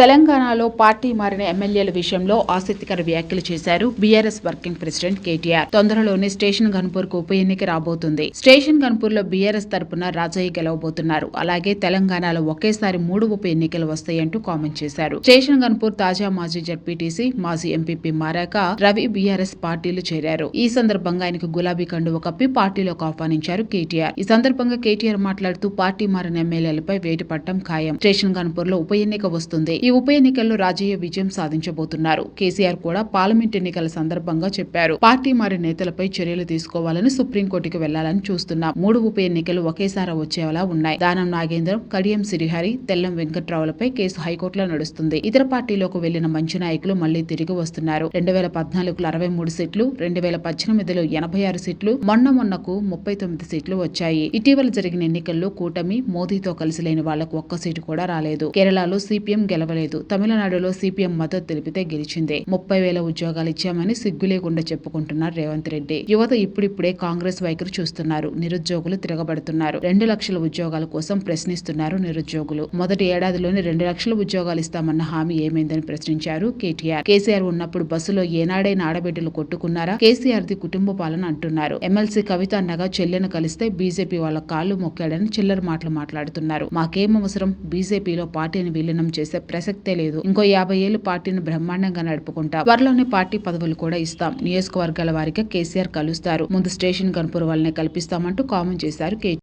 తెలంగాణలో పార్టీ మారిన ఎమ్మెల్యేల విషయంలో ఆసక్తికర వ్యాఖ్యలు చేశారు బీఆర్ఎస్ వర్కింగ్ ప్రెసిడెంట్ కేటీఆర్. తొందరలోనే స్టేషన్ గన్పూర్కు ఉప ఎన్నిక రాబోతుంది. స్టేషన్ గన్పూర్లో బీఆర్ఎస్ తరపున రాజయ్య గెలవబోతున్నారు. అలాగే తెలంగాణలో ఒకేసారి మూడు ఉప ఎన్నికలు వస్తాయంటూ కామెంట్ చేశారు. స్టేషన్ గన్పూర్ తాజా మాజీ జడ్పీటీసీ మాజీ ఎంపీపీ మారాక రవి బీఆర్ఎస్ పార్టీలు చేరారు. ఈ సందర్భంగా ఆయనకు గులాబీ కండువ కప్పి పార్టీలోకి ఆహ్వానించారు కేటీఆర్. ఈ సందర్భంగా కేటీఆర్ మాట్లాడుతూ పార్టీ మారిన ఎమ్మెల్యేలపై వేటు పట్టడం ఖాయం. స్టేషన్ గన్పూర్లో ఉప ఎన్నిక వస్తుంది. ఈ ఉప ఎన్నికల్లో రాజయ్య విజయం సాధించబోతున్నారు. కేసీఆర్ కూడా పార్లమెంట్ ఎన్నికల సందర్భంగా చెప్పారు. పార్టీ మారి నేతలపై చర్యలు తీసుకోవాలని సుప్రీంకోర్టుకు వెళ్ళాలని చూస్తున్నాం. మూడు ఉప ఎన్నికలు ఒకేసారి వచ్చేలా ఉన్నాయి. దానం నాగేంద్రం కడియం సిరిహరి తెల్లం వెంకట్రావులపై కేసు హైకోర్టులో నడుస్తుంది. ఇతర పార్టీలోకి వెళ్ళిన మంచి నాయకులు మళ్ళీ తిరిగి వస్తున్నారు. రెండు వేల పద్నాలుగులో అరవై మూడు సీట్లు రెండు వేల పద్దెనిమిదిలో ఎనభై ఆరు సీట్లు మొన్న మొన్నకు ముప్పై తొమ్మిది సీట్లు వచ్చాయి. ఇటీవల జరిగిన ఎన్నికల్లో కూటమి మోదీతో కలిసి లేని వాళ్ళకు ఒక్క సీటు కూడా రాలేదు. కేరళలో సిపిఎం గెలవ గెలవలేదు తమిళనాడులో సిపిఎం మద్దతు తెలిపితే గెలిచిందే. ముప్పై వేల ఉద్యోగాలు ఇచ్చామని సిగ్గు లేకుండా చెప్పుకుంటున్నారు రేవంత్ రెడ్డి. యువత ఇప్పుడిప్పుడే కాంగ్రెస్ వైఖరి చూస్తున్నారు. నిరుద్యోగులు తిరగబడుతున్నారు. రెండు లక్షల ఉద్యోగాల కోసం ప్రశ్నిస్తున్నారు నిరుద్యోగులు. మొదటి ఏడాదిలోనే రెండు లక్షల ఉద్యోగాలు ఇస్తామన్న హామీ ఏమైందని ప్రశ్నించారు కేటీఆర్. కేసీఆర్ ఉన్నప్పుడు బస్సులో ఏనాడైనా ఆడబిడ్డలు కొట్టుకున్నారా? కేసీఆర్ ది కుటుంబ పాలన అంటున్నారు. ఎమ్మెల్సీ కవిత అన్నగా చెల్లెను కలిస్తే బీజేపీ వాళ్ళ కాళ్ళు మొక్కాడని చిల్లర మాటలు మాట్లాడుతున్నారు. మాకేం అవసరం? బీజేపీలో పార్టీని విలీనం చేసే ప్రసక్తే లేదు. ఇంకో యాభై ఏళ్ళు పార్టీని బ్రహ్మాండంగా నడుపుకుంటా త్వరలోనే పార్టీ పదవులు కూడా ఇస్తాం. నియోజకవర్గాల వారిగా కేసీఆర్ కలుస్తారు. ముందు స్టేషన్ కనుపూర్ వల్లనే కల్పిస్తామంటూ కామెంట్ చేశారు కే